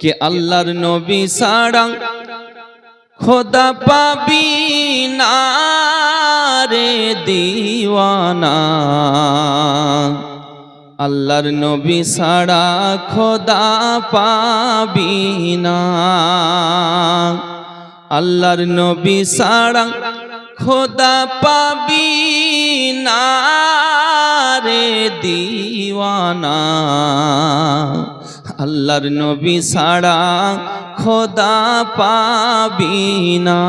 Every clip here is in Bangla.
কে আল্লাহর নবী সাড়া খোদা পাবি না রে দিওয়ানা। আল্লাহর নবী সাড়া খোদা পাবি না। আল্লাহর নবী সাড়া খোদা পাবি না রে দিওয়ানা। আল্লাহর নবী সাড়া খোদা পাবি না।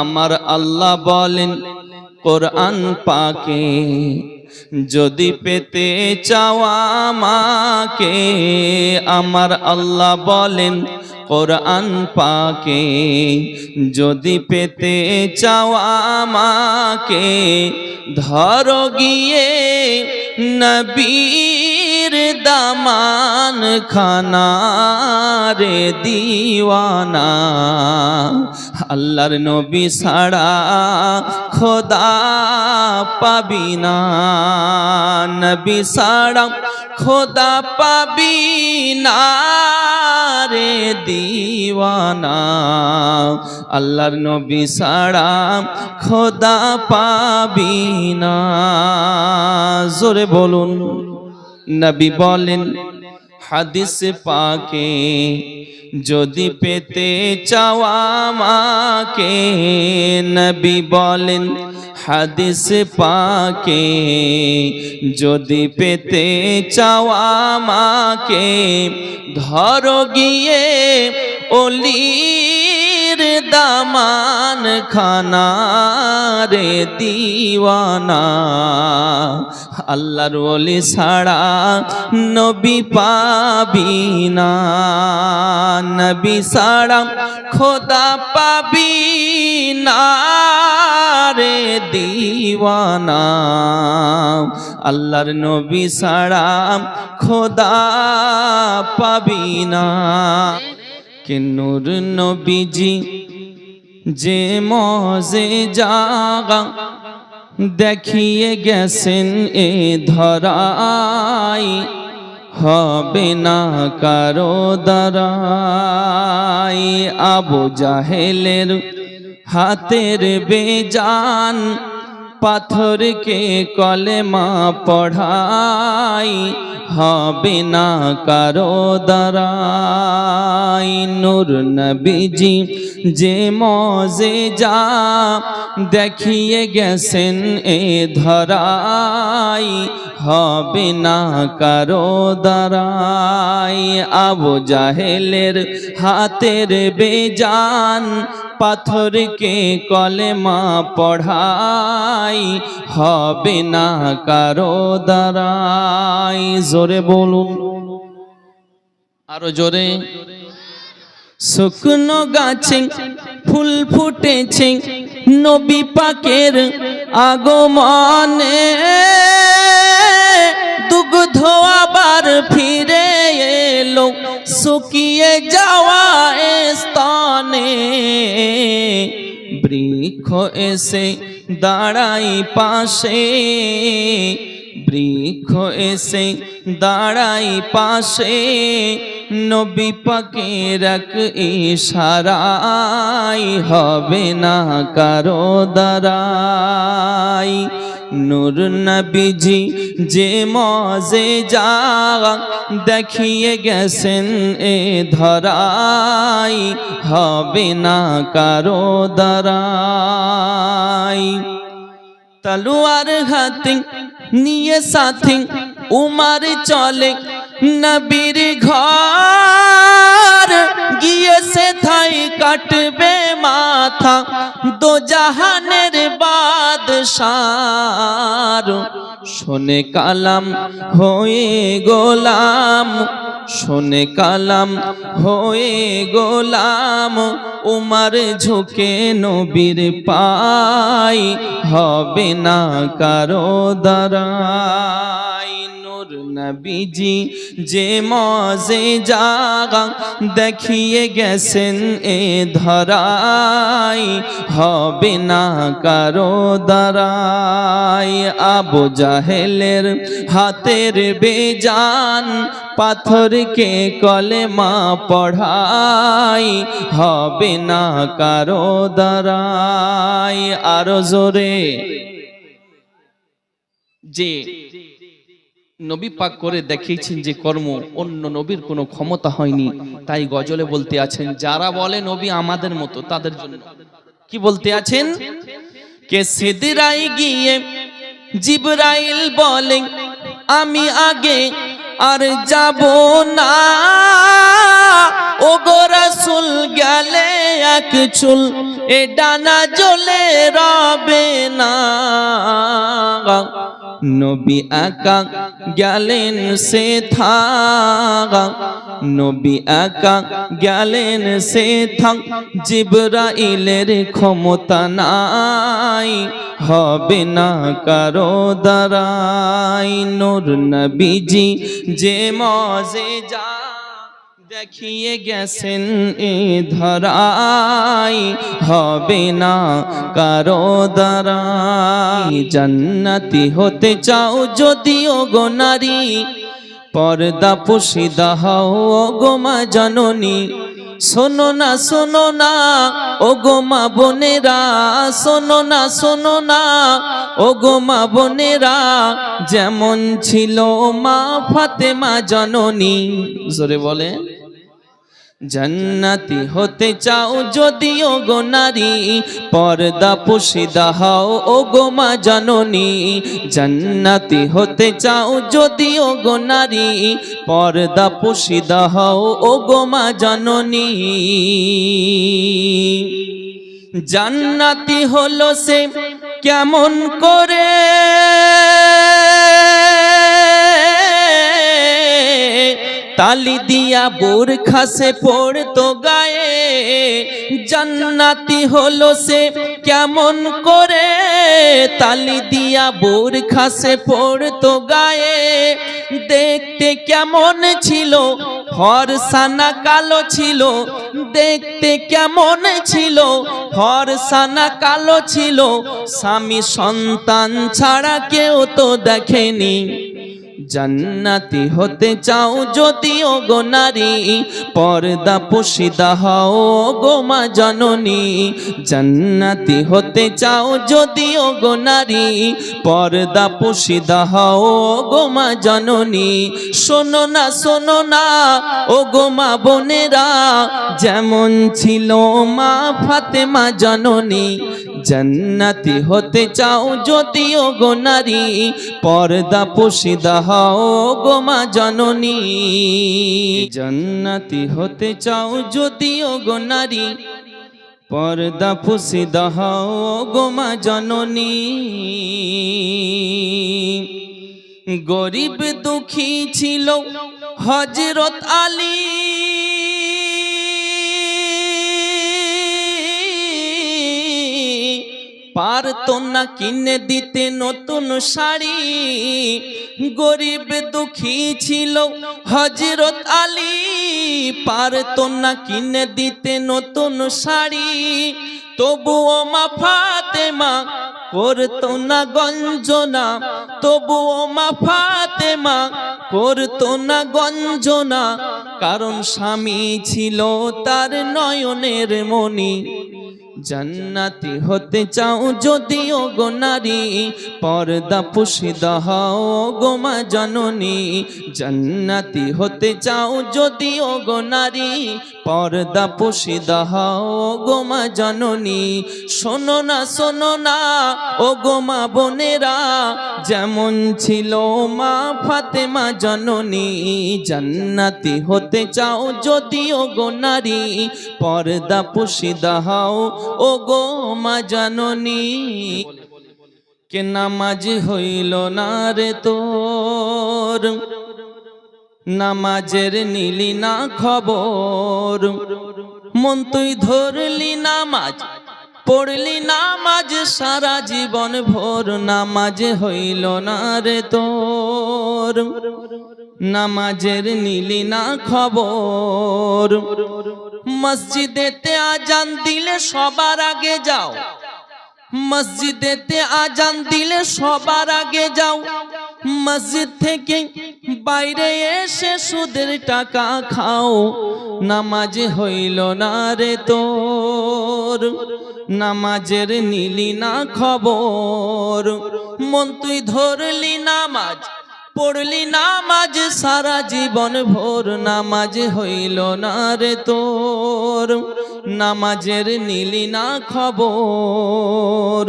আমার আল্লাহ বলেন, কোরআন পাকে, যদি পেতে চাওয়া মাকে আমার আল্লাহ বলেন, কোরআন পাকে, যদি পেতে চাওয়া মাকে ধরো গিয়ে নবীর দামান খানা রে দিওয়ানা, আল্লাহর নবী সাড়া খোদা পাবি না। নবী সাড়া খোদা পাবি না রে দিওয়ানা, আল্লাহর নবী সাড়া খোদা পাবি না। জোরে বলুন। নবী বলেন, হাদিস পাকে যদি পেতে চাওয়া মাকে নবী বলেন, হাদিস পাকে যদি পেতে চাওয়া মাকে ধরো গিয়ে অলির দামান খানা রে দিওয়ানা। আল্লাহর ওলি ছাড়া নবী পাবি না। নবী ছাড়া খোদা পাবি না রে দিওয়ানা। আল্লাহর নবী ছাড়া খোদা পাবি না। কে নূর নবীজি যে মজে জাগা দেখিয়ে গেছেন এ ধরাই, হবে না কারও দারাই আবু জাহেলের হাতের বেজান পাথরকে কলেমা পড়াই হবে না কারও দারাই নূর নবীজি যে মজে যা দেখিয়ে গেছেন এ ধরাই হবে না কারও দারাই আবু জাহেলের হাতের বেজান পাথরকে কলেমা পড়াই হবে না কারও দারাই জোরে বলুন। আরও জোরে। শুকনো গাছে ফুল ফুটেছে নবী পাকের আগমনে। বৃক্ষ এসে দাঁড়াই পাশে। বৃক্ষ এসে দাঁড়াই পাশে। নবী পাকের এক ইশারাই হবে না কারও দাঁড়াই নূর নবীজি যে মজে যা দেখিয়ে গেছেন এ ধরাই হবে না কারও দাঁড়াই তলোয়ার হাতে নিয়ে সাথে উমার চলে নবীর ঘর। গিয়ে সে থাই কাটবে মাথা দো জাহানের বাদশার শোনে কালাম, হয়ে গোলাম। শোনে কালাম, হয়ে গোলাম। উমার ঝুঁকে নবীর পাই হবে না কারও নূর নবীজি, যে মজে জাগা, দেখিয়ে গেছেন এ ধরাই, হবে না কারও দাঁড়াই আবু জাহেলের হাতের বেজান, পাথরকে কলেমা পড়াই, হবে না কারও দাঁড়াই আরও জোরে। যে নবী পাক করে দেখিয়েছেন যে কর্ম, অন্য নবীর কোনো ক্ষমতা হয়নি। তাই গজলে বলতে আছেন, যারা বলে নবী আমাদের মতো, তাদের জন্য। কি বলতে আছেন? কে সিদরাই গিয়ে জিবরাইল বলে, আমি আগে আর যাব না। ও গো রাসূল, গেলে এক চুল, এ ডানা জ্বলে রবে না। নবী একা গেলেন সে থা নবী একা গেলেন সে থাক। জিবরাইলের ক্ষমতা নাই, হবে না কারও দ্বারাই। নূর নবীজি যে মজে যা দেখিয়ে গেছেন এ ধরাই, হবে না কারও দ্বারাই। জান্নাতি হতে চাও যদিও গো নারী, পর্দা পুশিদা হও গো মা জননী। শোনো না শোনো না ও গো মা বোনেরা, শোনো না শোনো না ও গো মা বোনেরা, যেমন ছিল মা ফাতেমা জননী। জোরে বলে জান্নাতি হতে চাও যদিও গো নারী, পর্দা পুশিদা হও, ও গো মা জননী। জান্নাতি হতে চাও যদিও গো নারী, পর্দা পুশিদা হও, ও গো মা জননী। জান্নাতি হলো সে কেমন করে তালি দিয়া বোর খাসে পড়তো গায়ে। জান্নাতি হলো সে কেমন করে। তালি দিয়া বোর খাসে পড়তো গায়ে। দেখতে কেমন ছিল, ফরসানা কালো ছিল। দেখতে কেমন ছিল, ফরসানা কালো ছিল। স্বামী সন্তান ছাড়া কেউ তো দেখেনি। জান্নাতি হতে চাও যদিও গো নারী, পর্দা পুশিদা হও গো মা জননী। জান্নাতি হতে চাও যদিও গো নারী, পর্দা পুশিদা হও গো মা জননী। শোনো না শোনো না, ও গো মা বোনেরা, যেমন ছিল মা ফাতেমা জননী জান্নাতি হতে চাও যদিও গো নারী, পর্দা পুশিদা হও গো মা জননী। জান্নাতি হতে চাও যদিও গো নারী, পর্দা পুশিদা হও গো মা জননী। গরিব দুঃখী ছিল হজরত আলী। পারতো না কিনে দিতে নতুন শাড়ি। গরিব দুঃখী ছিল হজরত আলী। পারতো না কিনে দিতে নতুন শাড়ি। তবুও মা ফাতেমা করতো না গঞ্জনা। তবুও মা ফাতেমা করতো না গঞ্জনা। কারণ স্বামী ছিল তার নয়নের মণি। জান্নাতি হতে চাও যদিও গো নারী, পর্দা পুশিদা হও গো মা জননী। জান্নাতি হতে চাও যদিও গো নারী পর্দা পুশিদা হও গো মা জননী। শোনো না শোনো না ও গো মা বোনেরা। যেমন ছিল মা ফাতেমা জননী, জান্নাতি হতে চাও যদিও গো নারী। পর্দা পুশিদা হও ও গো মা জাননী। কে নামাজ হইল না রে তোর? নামাজের নিলি না খবর। মন তুই ধরলি নামাজ, পড়লি নামাজ, সারা জীবন ভোর নামাজে হইল না রে তোর। নামাজের নিলি না খবর, মসজিদেতে আজান দিলে সবার আগে যাও। মসজিদেতে আজান দিলে সবার আগে যাও। মসজিদ থেকে বাইরে এসে সুদের টাকা খাও। নামাজে হইল না রে তোর। নামাজের নিলি না খবর। মন তুই ধরলি নামাজ, পড়লি নামাজ, সারা জীবন ভোর নামাজ হইল না রে তোর। নামাজের নিলি না খবর।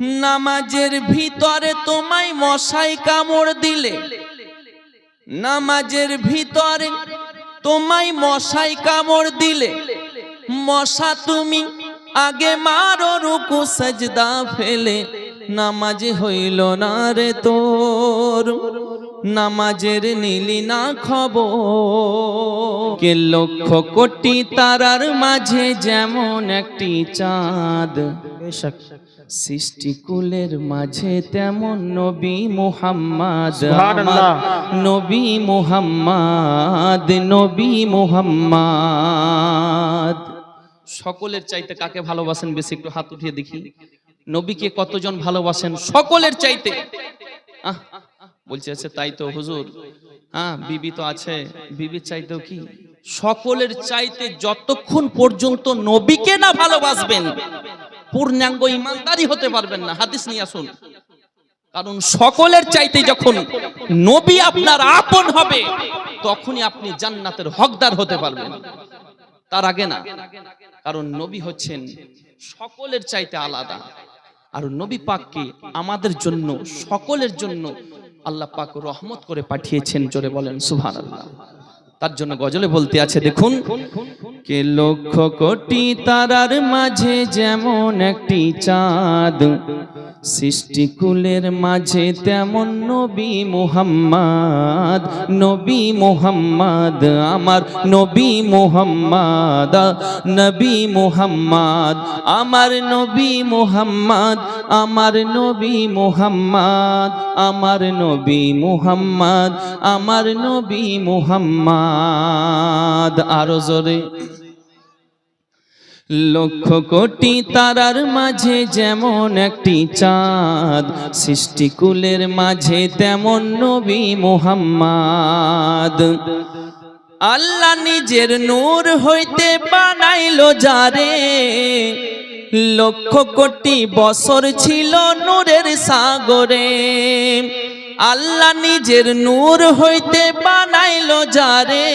নামাজের ভিতরে তোমায় মশাই কামড় দিলে। নামাজের ভিতরে তোমায় মশাই কামড় দিলে। মশা তুমি আগে মারো, রুকু, সাজদা ফেলে। নামাজ হইল না রে তোর, নামাজের নিলি না খবর। কে লক্ষ কোটি তারার মাঝে যেমন একটি চাঁদ। সৃষ্টিকুলের মাঝে তেমন নবী মুহাম্মদ নবী মুহাম্মদ নবী মুহাম্মদ। সকলের চাইতে কাকে ভালোবাসেন বেশি একটু হাত উঠিয়ে দেখি। নবীকে কতজন ভালোবাসেন সকলের চাইতে? বলছে আছে তাই তো হুজুর। হ্যাঁ বিবি তো আছে। বিবির চাইতেও কি? সকলের চাইতে যতক্ষণ পর্যন্ত নবীকে না ভালোবাসবেন পূর্ণাঙ্গ ইমানদারি হতে পারবেন না। হাদিস নিয়ে আসুন। কারণ সকলের চাইতে যখন নবী আপনার আপন হবে, তখনই আপনি জান্নাতের হকদার হতে পারবেন। তার আগে না। কারণ নবী হচ্ছেন সকলের চাইতে আলাদা। আর নবী পাককে আমাদের জন্য, সকলের জন্য আল্লাহ পাক রহমত করে পাঠিয়েছেন, জোরে বলেন, সুবহানাল্লাহ। তার জন্য গজলে বলতে আছে, দেখুন কে লক্ষ কোটি তারার মাঝে যেমন একটি চাঁদ সৃষ্টিকুলের মাঝে তেমন নবী মুহাম্মদ নবী মুহাম্মদ, আমার নবী মুহাম্মদ নবী মুহাম্মদ, আমার নবী মুহাম্মদ, আমার নবী মুহাম্মদ, আমার নবী মুহাম্মদ, আমার নবী মুহাম্মদ। আরও জোরে। লক্ষ কোটি তারার মাঝে যেমন একটি চাঁদ সৃষ্টিকুলের মাঝে তেমন নবী মুহাম্মদ। আল্লাহ নিজের নূর হইতে বানাইলো যারে। লক্ষ কোটি বছর ছিল নূরের সাগরে। আল্লাহ নিজের নূর হইতে বানাইলো যারে।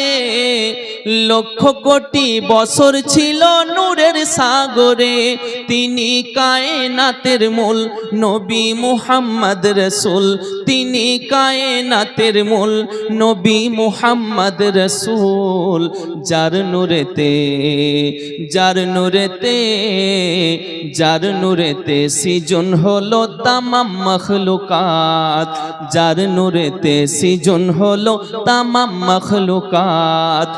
লক্ষ কোটি বছর ছিল নূরের সাগরে। তিনি কায়নাতের মূল নবী মুহাম্মদ রসুল। তিনি কায়নাতের মূল নবী মুহাম্মদ রসুল। যার নূরেতে যার নূরেতে যার নূরেতে সিজন হলো তামাম মখলুকাত। যার নূরেতে সিজন হলো তামাম মখলুকাত।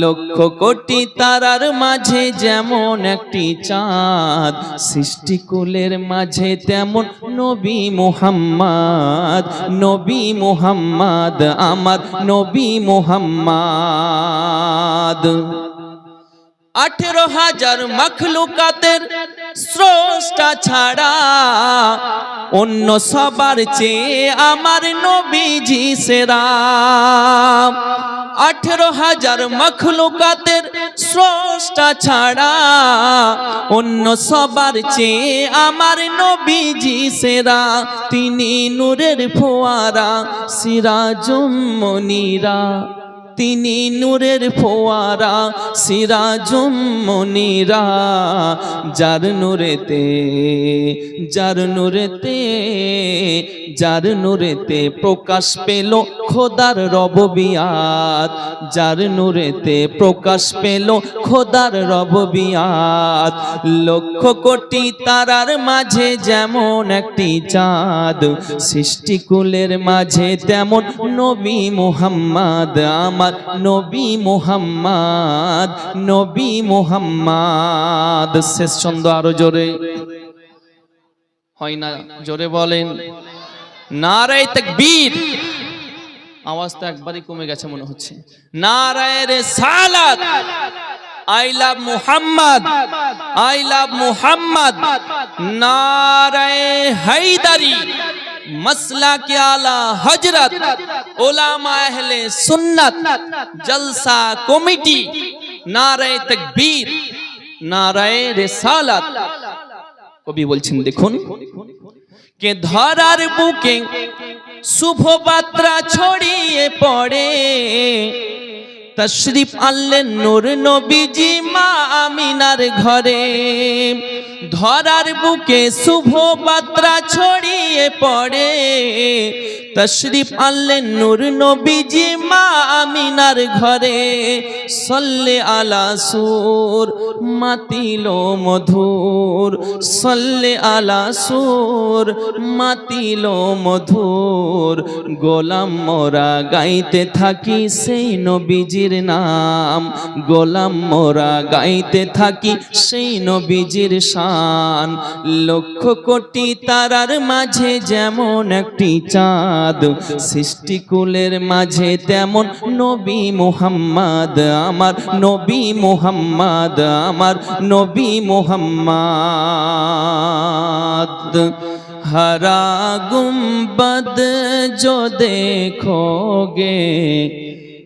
লক্ষ কোটি তারার মাঝে যেমন একটি চাঁদ, সৃষ্টিকুলের মাঝে তেমন নবী মুহাম্মদ নবী মুহাম্মদ আমার নবী মুহাম্মদ। আঠেরো হাজার মখলুকাতের স্রষ্টা ছাড়া অন্য সবার চেয়ে আমার নবীজি সেরা। আঠেরো হাজার মখলুকাতের স্রষ্টা ছাড়া অন্য সবার চেয়ে আমার নবীজি সেরা। তিনি নূরের ফোয়ারা, সিরাজুম মনিরা। তিনি নূরের ফোয়ারা, সিরাজুম যার নূরেতে যার নূরেতে যার নূরেতে প্রকাশ পেল খোদার রববিয়াত যার নূরেতে প্রকাশ পেল খোদার রববিয়াত লক্ষ কোটি তারার মাঝে যেমন একটি চাঁদ, সৃষ্টিকুলের মাঝে তেমন নবী মুহাম্মদ। আমার আমার নবী মোহাম্মদ নবী মোহাম্মদ। শেষ ছন্দ আরও জোরে। হয় না, জোরে বলেন। নারায় তাকবীর। আওয়াজটা একবারই কমে গেছে মনে হচ্ছে। নারায় রে সালাত I love Muhammad. I love Muhammad. নারায় হায়দারি। মসলা কে আলা হজরত ওলামা আহলে সুন্নাত জলসা কমিটি নারায় তাকবীর নারায় রিসালাত কবি বলছেন দেখুন কে ধরার বুকে শুভ বার্তা ছড়িয়ে পড়ে তশরিফ আনলেন নূর নবীজি মা আমিনার ঘরে। ধরার বুকে শুভ বাত্রা ছড়িয়ে পড়ে। তশরিফ আনলেন নূর নবীজি মা আমিনার ঘরে। সল্লে আলা সুর, মাতিল মধুর। সল্লে আলা সুর, মাতিল মধুর। গোলাম মোরা গাইতে থাকি সেই নবীজির নাম। গোলাম মোরা গাইতে থাকি সেই নবীজির শান। লক্ষ কোটি তারার মাঝে যেমন একটি চাঁদ, সৃষ্টিকুলের মাঝে তেমন নবী মুহাম্মদ আমার নবী মুহাম্মদ আমার নবী মুহাম্মদ हरा गुम्बद जो देखोगे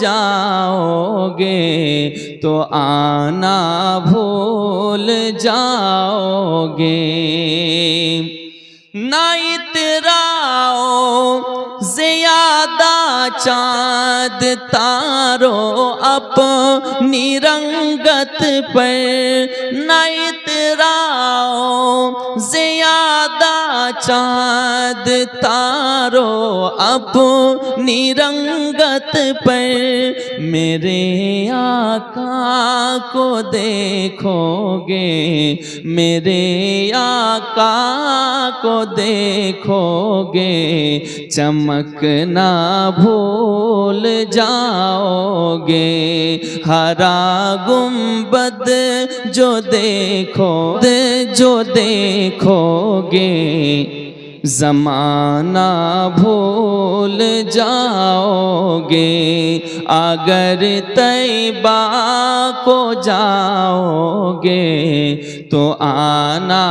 जाओगे तो आना भूल जाओगे। ना इतराओ ज़्यादा चाँद तारो अपनी रंगत पर। न चाँद तारो अपनी रंगत पर मेरे आका को देखोगे, मेरे आका को देखोगे चमकना भूल जाओगे, हरा गुंबद जो देखो, जो देखोगे जमाना भूल जाओगे अगर तैबा को जाओगे तो आना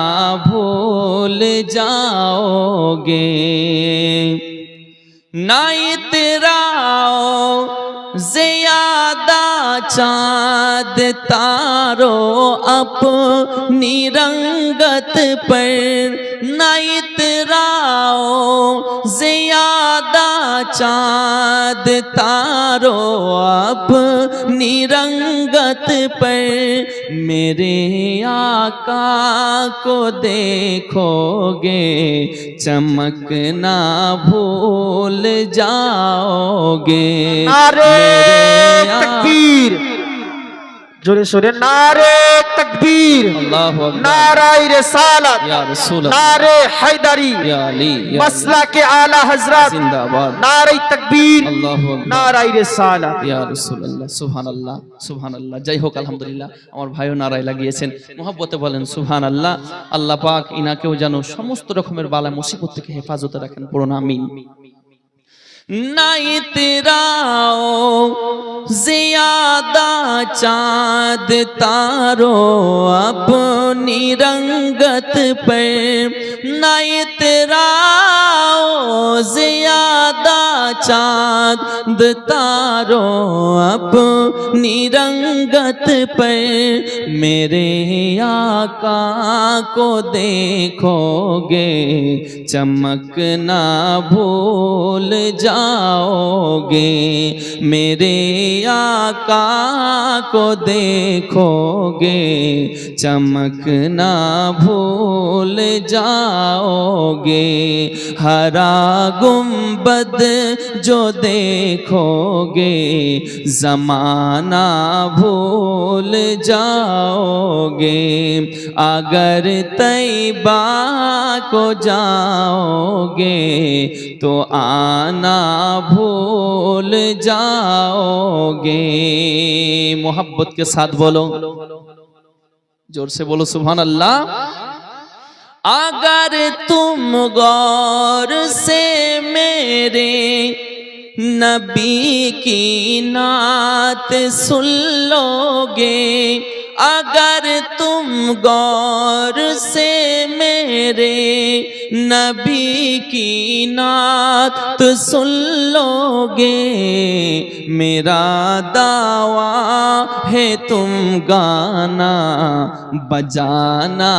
भूल जाओगे। ना इतराओ ज़्यादा याद तारो अप निरंगत पर नित राओ ज़्यादा चाँद तारो अप निरंगत पर मेरे आका को देखोगे चमकना भूल जाओगे। अरे तकबीर জোরে সোরে নারে তকবীর নারাই রেসালাত নারে হায়দারি মাসলা কে আলা। হজরত নারাই তকবীর নারাই রেসালাত। ইয়া রাসূলুল্লাহ সুবহানাল্লাহ সুবহানাল্লাহ। যাই হোক আলহামদুলিল্লাহ আমার ভাইও নারাই লাগিয়েছেন। মোহব্বতে বলেন সুবহানাল্লাহ আল্লাহ পাক ইনাকেও যেন সমস্ত রকমের বালা মুসিবত থেকে হেফাজতে রাখেন পড়ুন আমিন। नहीं तेरा ज़्यादा चाँद तारो अपनी रंगत पे। नहीं तेरा ज़्यादा चाँद तारो अब निरंगत पर मेरे आका को देखोगे, चमकना भूल जाओगे। मेरे आका को देखोगे, चमकना भूल जाओगे। हरा गुंबद जो देखोगे, जमाना भूल जाओगे। अगर तैबा को जाओगे तो आना भूल जाओगे। मोहब्बत के साथ बोलो। ज़ोर से बोलो, सुभान अल्लाह। अगर तुम गौर से मेरे नबी की नात सुन लोगे अगर तुम गौर से मेरे नबी की नात सुन लोगे, मेरा दावा है तुम गाना बजाना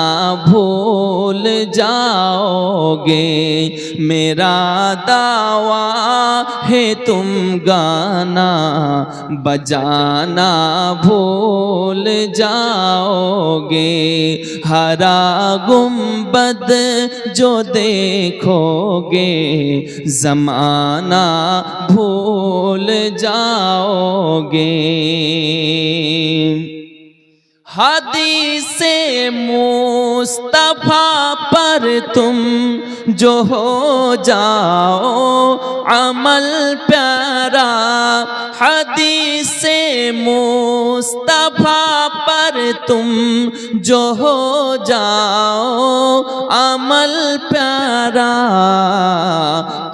भूल जाओगे, मेरा दावा है तुम गाना बजाना भूल जाओगे? हरा गुंबद जो देखोगे, जमाना भूल जाओगे। हदी से मुस्तफ़ा पर तुम जो हो जाओ, अमल प्यारा मुस्तफ़ा पर तुम जो हो जाओ, अमल प्यारा।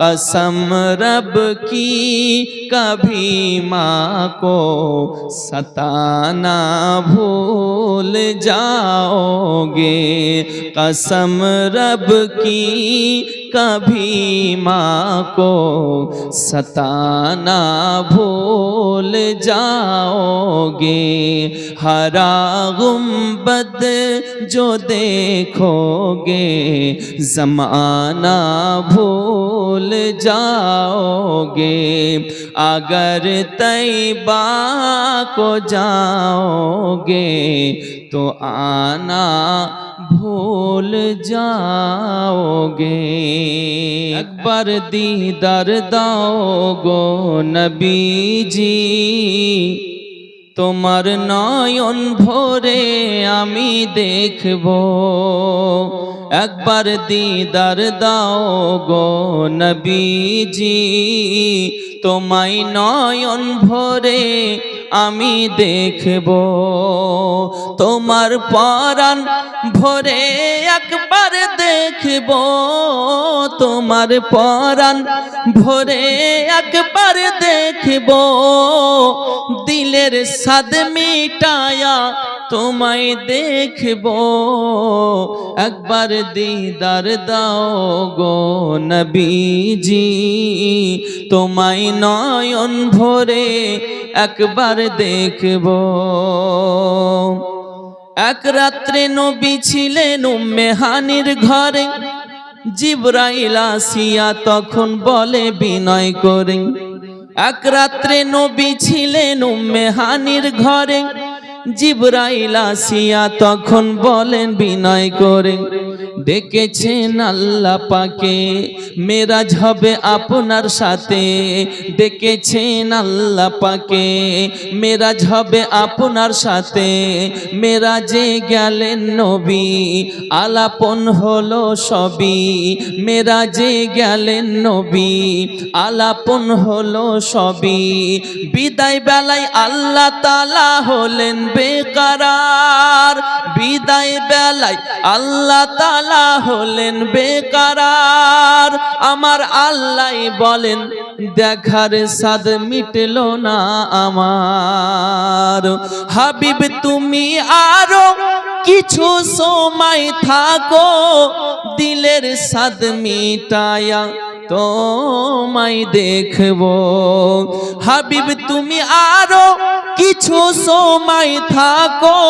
कसम रब की कभी माँ को सताना भूल जाओगे। कसम रब की कभी माँ को सताना भूल जाओगे। हरा गुंबद जो देखोगे, जमाना भूल जाओगे। अगर तैबा को जाओगे तो आना भूल जाओगे। अकबर दीदर दाओगो नबी जी তোমার নয়ন ভরে আমি দেখব। একবার দিদার দাও গো নবীজি, তোমায় নয়ন ভরে আমি দেখব। তোমার পরাণ ভরে একবার দেখব তোমার পরাণ ভরে একবার দেখব। দিলের সাদ মিটায়া তোমায় দেখব। একবার দিদার দাও গো নবীজি, তোমায় নয়ন ভরে একবার দেখব। এক রাত্রে নবী ছিলেন উম্মেহানির ঘরে। জিব্রাইল আসিয়া তখন বলে, বিনয় করে এক রাত্রে নবী ছিলেন উম্মেহানির ঘরে। জিব্রাইল আসিয়া তখন বলেন, বিনয় করে ডেকেছেন আল্লাহ পাকে? মেরাজ হবে আপনার সাথে। ডেকেছেন আল্লাহ পাকে? মেরাজ হবে আপনার সাথে। মেরাজে গেলেন নবী, আলাপন হলো সবই। মেরাজে গেলেন নবী, আলাপন হলো সবই। বিদায় বেলায় আল্লাহ তালা হলেন বেকারার বিদায় বেলায় আল্লাহ তালা হলেন বেকারার। আমার আল্লাহ বলেন, দেখার সাদ মিটল না আমার। হাবিব, তুমি আরও কিছু সময় থাকো, দিলের সাদ মিটায়া তোমায় দেখব। হাবিব, তুমি আরও কিছু সময় থাকো।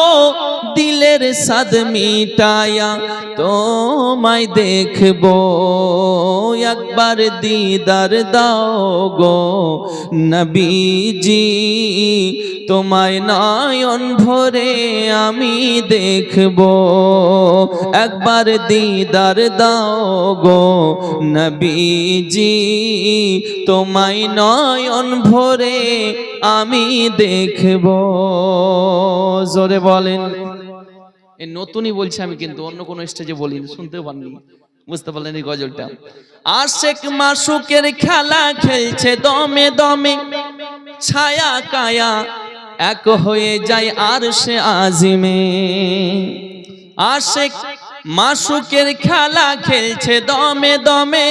দিলের সাদ মিটায়া তোমায় দেখব। একবার দিদার দাও গো নবীজি, তোমায় নয়ন ভরে আমি দেখব। একবার দিদার দাও গো নবীজি তোমায় নয়ন ভরে আমি দেখব। জোরে বলেন। এই নতুনই বলছি আমি কিন্তু, অন্য কোনো স্টেজে বলিনি, শুনতেও পাননি। বুঝতে পারলেন এই গজলটা? আশেক মাসুকের খেলা খেলছে দমে দমে, ছায়া কায়া, এক হয়ে যায় আর সে আজিমে। আশেক মাসুকের খেলা খেলছে দমে দমে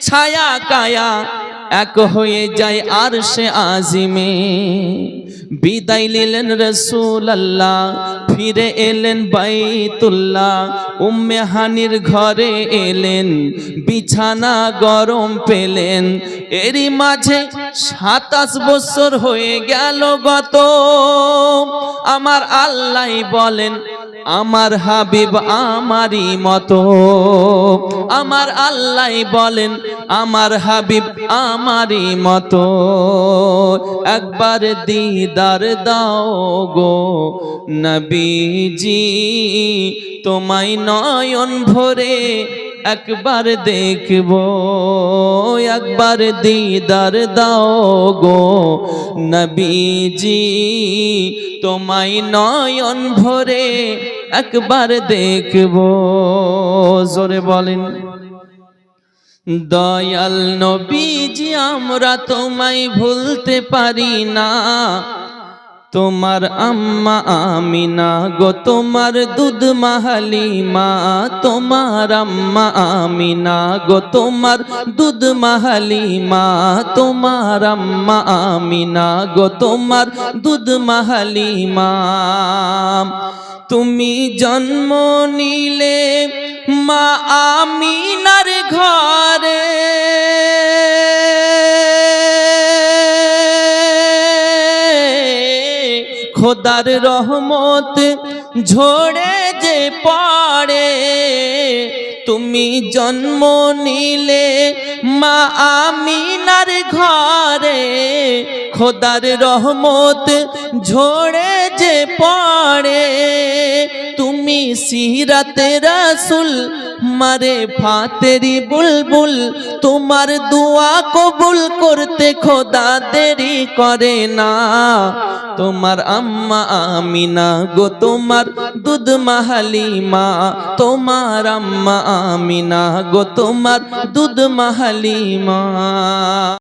ছায়া কায়া এক হয়ে যায় আর সে আজিমে। বিদায় নিলেন রসুল আল্লাহ ফিরে এলেন বাইতুল্লাহ, উম্মে হানির ঘরে এলেন, বিছানা গরম পেলেন। এরই মাঝে সাতাশ বছর হয়ে গেল গত। আমার আল্লাহ বলেন, আমার হাবিব আমারই মতো। আমার আল্লাহ বলেন, আমার হাবিব আমারই মতো। একবার দিদার দাও গো নবীজি, তোমায় নয়ন ভরে একবার দেখব, একবার দিদার দাও গো নবীজি, তোমায় নয়ন ভরে একবার দেখব। জোরে বলেন। দয়াল নবীজি, আমরা তোমায় ভুলতে পারি না। তোমার আম্মা আমিনা গো, তোমার দুধ মাহালিমা, তোমার আম্মা আমিনা গো, তোমার দুধ মাহালিমা, তোমার আম্মা আমিনা গো, তোমার দুধ মাহালিমা। তুমি জন্ম নিলে মা আমিনার ঘরে। খোদার রহমত ঝোড়ে যে পড়ে, তুমি জন্ম নিলে মা আমিনার ঘরে। খোদার রহমত ঝোড়ে যে পড়ে তুমি সিরাতে রাসুল, মারে ফাতেরি বুলবুল, তোমার দোয়া কবুল করতে খোদা দেরি করে না। তোমার আম্মা আমিনা গো, তোমার দুধ মাহালিমা, তোমার আম্মা আমিনা গো, তোমার দুধ মাহালিমা।